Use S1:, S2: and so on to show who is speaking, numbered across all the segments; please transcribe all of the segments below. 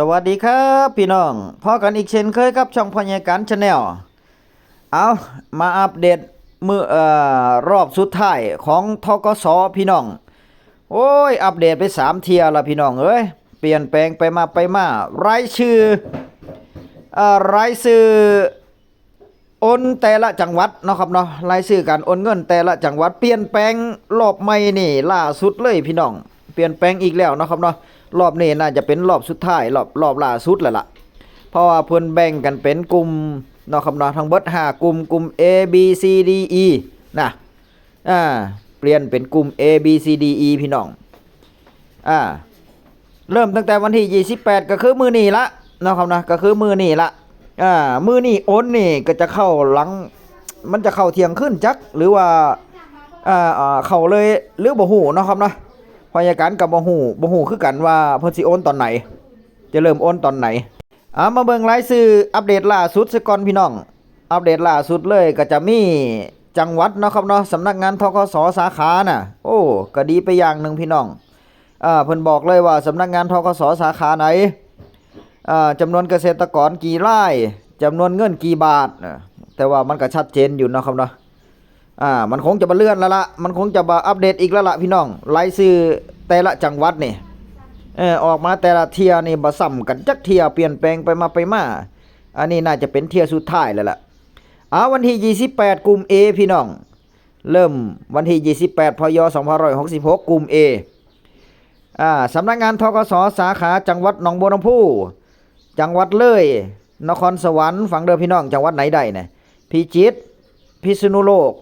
S1: สวัสดีครับพี่น้องพอกันอีกเช่นเคยครับช่องพญาการชาแนลเอามาอัปเดตมือเอ่อรอบสุดท้ายของทกสพี่น้อง โอ้ย อัปเดตไปสามเทียละพี่น้องเอ้ยเปลี่ยนแปลงไปมาไปมารายชื่อเอ่อรายชื่อโอนแต่ละจังหวัดเนาะครับเนาะรายชื่อการโอนเงินแต่ละจังหวัดเปลี่ยนแปลงรอบใหม่นี่ล่าสุดเลยพี่น้อง เปลี่ยนแปลงอีกแล้วเนาะครับเนาะ รอบนี้น่าจะเป็นรอบสุดท้ายรอบรอบล่าสุดแล้วล่ะ เพราะว่าเพิ่นแบ่งกันเป็นกลุ่มนาะครับเนาะทั้งเบิด5กลุ่มกลุ่ม A B C D E นะอ่าเปลี่ยนเป็นกลุ่ม A B C D E พี่น้องอ่าเริ่มตั้งแต่วันที่ 28 ก็คือมือนี้ละนาะครับนะก็คือมือนี้ละอ่ามือนี้โอนนี่ก็จะเข้าหลัง มันจะเข้าเที่ยงขึ้นจักหรือว่าอ่าเข้าเลยหรือบ่ฮู้นะครับเนาะ พยาการกับบ่ฮู้บ่ฮู้คือกันว่าเพิ่นสิโอนตอนไหน จะเริ่มโอนตอนไหนอ่ามาเบิ่งรายชื่ออัปเดตล่าสุดซะก่อนพี่น้อง อัปเดตล่าสุดเลยก็จะมีจังหวัดเนาะครับเนาะสำนักงานทกสสาขาน่ะ โอ้ก็ดีไปอย่างหนึ่งพี่น้องอ่าเพิ่นบอกเลยว่าสำนักงานทกสสาขาไหนอ่าจำนวนเกษตรกรกี่ไร่จำนวนเงินกี่บาทแต่ว่ามันก็ชัดเจนอยู่เนาะครับเนาะ อ่ามันคงจะมาเลื่อนแล้วละมันคงจะมาอัปเดตอีกแล้วละพี่น้องรายชื่อแต่ละจังหวัดนี่เออออกมาแต่ละเทียนี่บ่ซ้ำกันจักเทียเปลี่ยนแปลงไปมาไปมา อันนี้น่าจะเป็นเทียสุดท้ายแล้วล่ะอาวันที่ 28 กลุ่ม A พี่น้อง เริ่มวันที่ 28 พย2566 กลุ่ม A อ่าสำนักงานทกสสาขาจังหวัดหนองบัวลำพู จังหวัดเลย นครสวรรค์ฝั่งเดิมพี่น้อง จังหวัดไหนได้เนี่ยพิจิตรพิษณุโลก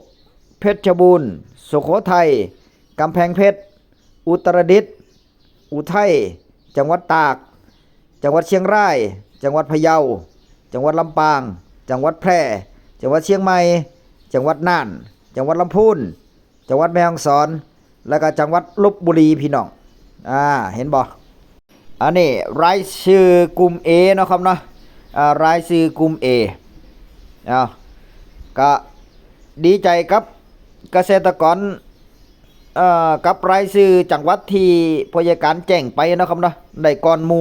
S1: เพชรบูรณ์ สุโขทัย กำแพงเพชร อุตรดิตถ์ อุทัย จังหวัดตาก จังหวัดเชียงราย จังหวัดพะเยา จังหวัดลำปาง จังหวัดแพร่ จังหวัดเชียงใหม่ จังหวัดน่าน จังหวัดลำพูน จังหวัดแม่ฮ่องสอน แล้วก็จังหวัดลบบุรีพี่น้อง อ่า เห็นบ่อันนี้รายชื่อกลุ่ม A เนาะครับเนาะรายชื่อกลุ่ม A เอาก็ดีใจกับ เกษตรกรกับรายชื่อจังหวัดที่พยาการแจ้งไปนะครับเนาะได้ก่อนหมู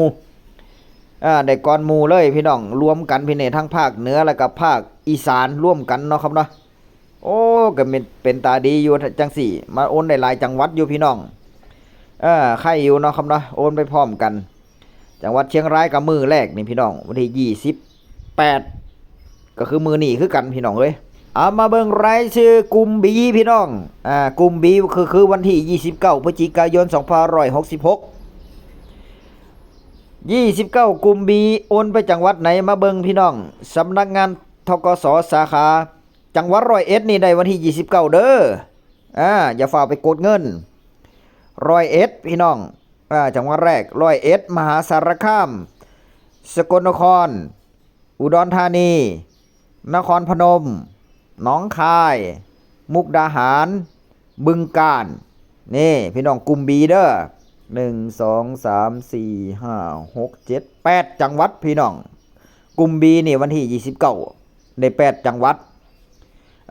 S1: ได้ก่อนหมูเลยพี่น้องรวมกันพี่เนทั้งภาคเหนือแล้วก็ภาคอีสานร่วมกันเนาะครับเนาะโอ้ก็เป็นเป็นตาดีอยู่จังสี่ มาโอนได้หลายจังหวัดอยู่พี่น้องเออใครอยู่เนาะครับเนาะโอนไปพร้อมกัน จังหวัดเชียงรายกับมือแรกนี่พี่น้องวันที่ยี่สิบแปดก็คือมือหนีคือกันพี่น้องเอ้ย เอามาเบิ่งรายชื่อกลุ่มบีพี่น้อง อ่ากลุ่มบีคือคือวันที่ 29 พฤศจิกายน 2566 29 กลุ่มบีโอนไปจังหวัดไหนมาเบิ่งพี่น้อง สำนักงานทกสสาขา จังหวัดร้อยเอ็ดนี่ได้วันที่ 29 เด้อ อ่าอย่าฝ่าไปกดเงินร้อยเอ็ดพี่น้อง อ่าจังหวัดแรกร้อยเอ็ดมหาสารคาม สกลนคร อุดรธานี นครพนม หนองคาย มุกดาหาร บึงกาฬนี่ พี่น้องกลุ่มบีเด้อหนึ่งสองสามสี่ห้าหกเจ็ดแปดจังหวัดพี่น้อง กลุ่มบีนี่วันที่ยี่สิบเก้าได้แปดจังหวัด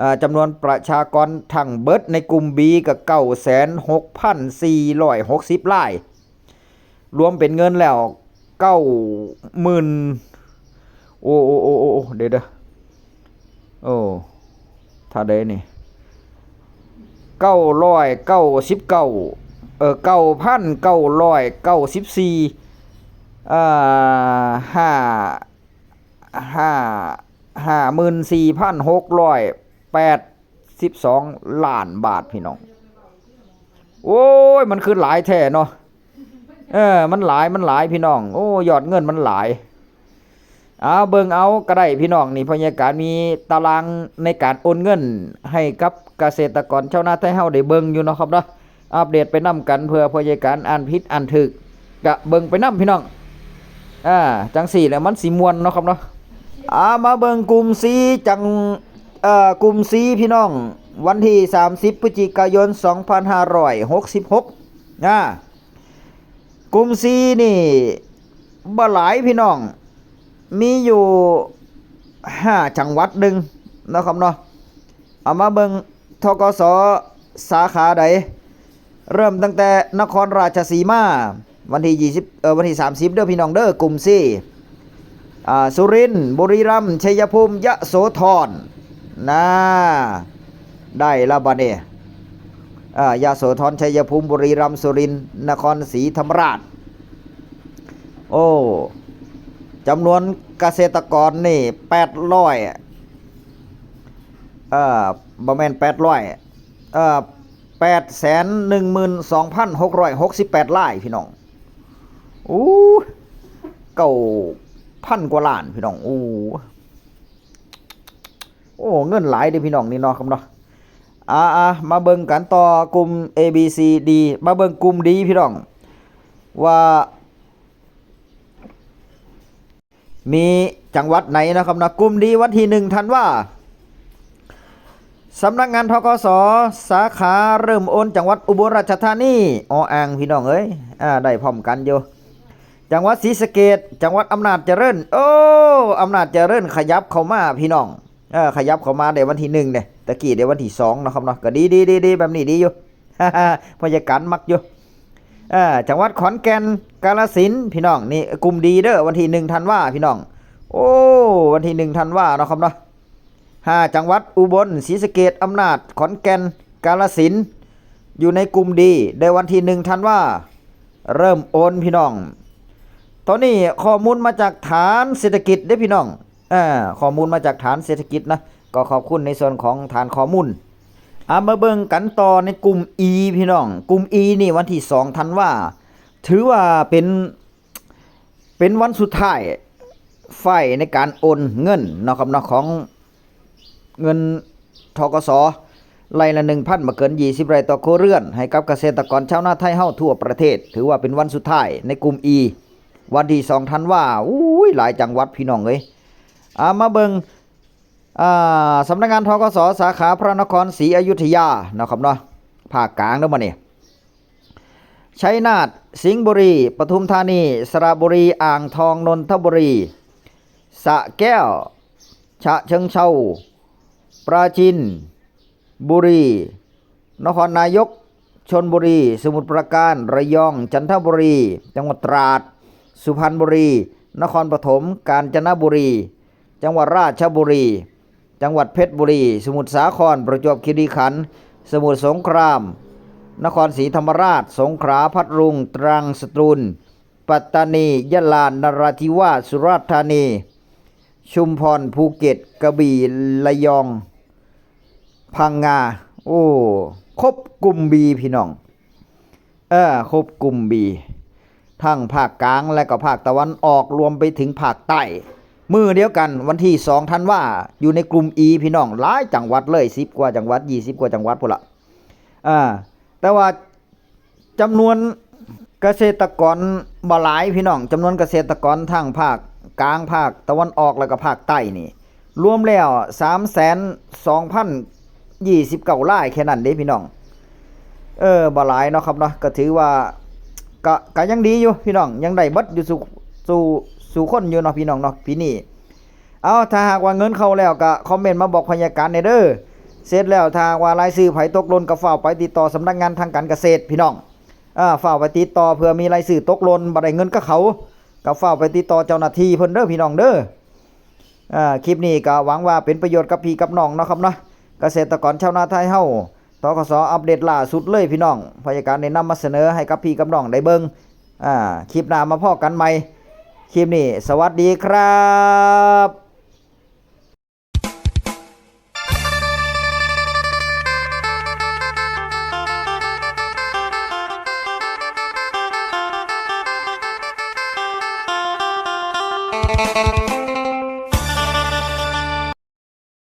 S1: อ่าจำนวนประชากรทั้งเบิดในกลุ่มบีกับเก้าแสนหกพันสี่ร้อยหกสิบรายรวมเป็นเงินแล้วเก้าหมื่นโอ้โอ้โอ้โอ้โอ้เดี๋ยวเด้อโอ้ ถ้าได้นี่เก้าร้อยเก้าสิบเก้าเออเก้าพันเก้าร้อยเก้าสิบสี่อ่าห้าห้าห้าหมื่นสี่พันหกร้อยแปดสิบสองล้านบาทพี่น้อง โอ้ย มันคือหลายแท้เนาะเออ มันหลายมันหลายพี่น้อง โอ้ยอดเงินมันหลาย เอาเบิ่งเอาก็ได้พี่น้องนี่พยาการมีตารางในการโอนเงิน ให้กับเกษตรกรชาวนาไทยเฮาได้เบิ่งอยู่เนาะครับเนาะอัปเดตไปนํกันเพื่อพยาการอ่านผิดอ่านถูกกะเบิ่งไปนํพี่น้องอ่าจังสี่แล้วมันสิม่วนเนาะครับเนาะอ่ามาเบิ่งกลุ่มสีจังเอ่อกลุ่มสีพี่น้อง วันที่ 30 พฤศจิกายน 2566อ่ากลุ่มสีนี่บ่หลายพี่น้อง มีอยู่ห้าจังหวัดหนึ่งนะครับเนาะเอามาเบิงทกสสาขาใดเริ่มตั้งแต่นครราชสีมา วันที่ 20เออวันที่ 30 เด้อพี่น้องเด้อกลุ่มซี่อ่าสุรินทร์บุรีรัมย์ชัยภูมิยะโสธรนะได้ละบัดนี้อ่ายะโสธรชัยภูมิบุรีรัมย์สุรินทร์นครศรีธรรมราช โอ้ จำนวนเกษตรกรนี่800เอ่อบ่อแปดแสนหนึ่งม่น800เอ่อ812,668ไร่พี่น้องอู้เก้าพันกว่าล้านพี่น้องอู้โอ้เงินหลายเด้พี่น้องนี่เนาะครับเนาะอ่าอ่ามาเบิ่งกันต่อกลุ่ม A B C D มาเบิ่งกลุ่มดีพี่น้องว่า มีจังหวัดไหนนะครับนะกลุ่มดีวันที่หนึ่งธันว่าสำนักงานทกสสาขาเริ่มโอนจังหวัดอุบลราชธานีออ่างพี่น้องเอ้ยอ่าได้พร้อมกันอยู่จังหวัดศรีสะเกดจังหวัดอำนาจเจริญ โอ้อำนาจเจริญขยับเข้ามาพี่น้องเออขยับเข้ามาเดี๋ยววันที่หนึ่งเนี่ยตะกี้เดี๋ยววันที่สองนะครับเนาะก็ดีดีดีดีแบบนี้ดีอยู่ฮ่าฮ่าพยาการมักอยู่ อ่าจังหวัดขอนแก่นกาฬสินพี่น้องนี่กลุ่มดีเด้อวันที่หนึ่งธันวาพี่น้อง โอ้วันที่หนึ่งธันวาเนาะครับเนาะห้าจังหวัดอุบลศรีสะเกดอำนาจขอนแก่นกาฬสินอยู่ในกลุ่มดีในวันที่หนึ่งธันวาเริ่มโอนพี่น้อง ตอนนี้ข้อมูลมาจากฐานเศรษฐกิจได้พี่น้องอ่าข้อมูลมาจากฐานเศรษฐกิจนะก็ขอบคุณในส่วนของฐานข้อมูล อามาเบิ่งกันต่อในกลุ่ม E พี่น้อง กลุ่ม E นี่วันที่2ธันวาถือว่าเป็นเป็นวันสุดท้ายไฟในการโอนเงินนะครับเนาะของเงินทกสไร่ละ1,000มาเกิน20ไร่ต่อโคเรือน ให้กับเกษตรกรชาวนาไทยเฮาทั่วประเทศ ถือว่าเป็นวันสุดท้ายในกลุ่ม E วันที่2ธันวาอุ้ยหลายจังหวัดพี่น้องเอ้ยอามาเบิ่งอ่า สำนักงานทกสสาขาพระนครศรีอยุธยาเนาะครับเนาะภาคกลางเนาะมาเนี่ยชัยนาทสิงห์บุรี ปทุมธานี สระบุรี อ่างทอง นนทบุรี สะแก้ว ฉะเชิงเทราปราจิน บุรี นครนายก ชนบุรี สมุทรปราการ ระยอง จันทบุรี จังหวัดตราด สุพรรณบุรี นครปฐม กาญจนบุรี จังหวัดราชบุรี จังหวัดเพชรบุรี สมุทรสาคร ประจวบคีรีขันธ์ สมุทรสงคราม นครศรีธรรมราช สงขลา พัทลุง ตรัง สตูล ปัตตานี ยะลา นราธิวาส สุราษฎร์ธานี ชุมพร ภูเก็ต กระบี่ระยอง พังงา โอ้ ครบกลุ่มบีพี่น้อง เออ ครบกลุ่มบี ทั้งภาคกลางและก็ภาคตะวันออกรวมไปถึงภาคใต้ มือเดียวกันวันที่สองธันวาอยู่ในกลุ่ม E พี่น้องหลายจังหวัดเลยสิบกว่าจังหวัดยี่สิบกว่าจังหวัดพุ่นละอ่าแต่ว่าจำนวนเกษตรกรบ่หลายพี่น้องจำนวนเกษตรกรทางภาคกลางภาคตะวันออกแล้วก็ภาคใต้นี่ รวมแล้วสามแสนสองพันยี่สิบเก้าไร่แค่นั้นเด้พี่น้อง เออบ่หลายเนาะครับเนาะก็ถือว่าก็ก็ยังดีอยู่พี่น้องยังได้บัดอยู่สู่สู่ สู่คนอยู่เนาะพี่น้องเนาะพี่นี่เอาถ้าหากว่าเงินเข้าแล้วก็คอมเมนต์มาบอกพยาการในเด้อเสร็จแล้วถ้าว่ารายชื่อไผตกหล่นก็เฝ้าวไปติดต่อสำนักงานทางการเกษตรพี่น้องอ่าฝ้าไปติดต่อเพื่อมีรายชื่อตกหล่นบ่ได้เงินก็เขาก็เฝ้าวไปติดต่อเจ้าหน้าที่เพิ่นเด้อพี่น้องเด้ออ่าคลิปนี้ก็หวังว่าเป็นประโยชน์กับพี่กับน้องเนาะครับเนาะเกษตรกรชาวนาไทยเฮาทกสอัปเดตล่าสุดเลยพี่น้องพยาการได้นำมาเสนอให้กับพี่กับน้องได้เบิงอ่าคลิปหน้ามาพ่อกันใหม่ คลิปนี้ สวัสดีครับ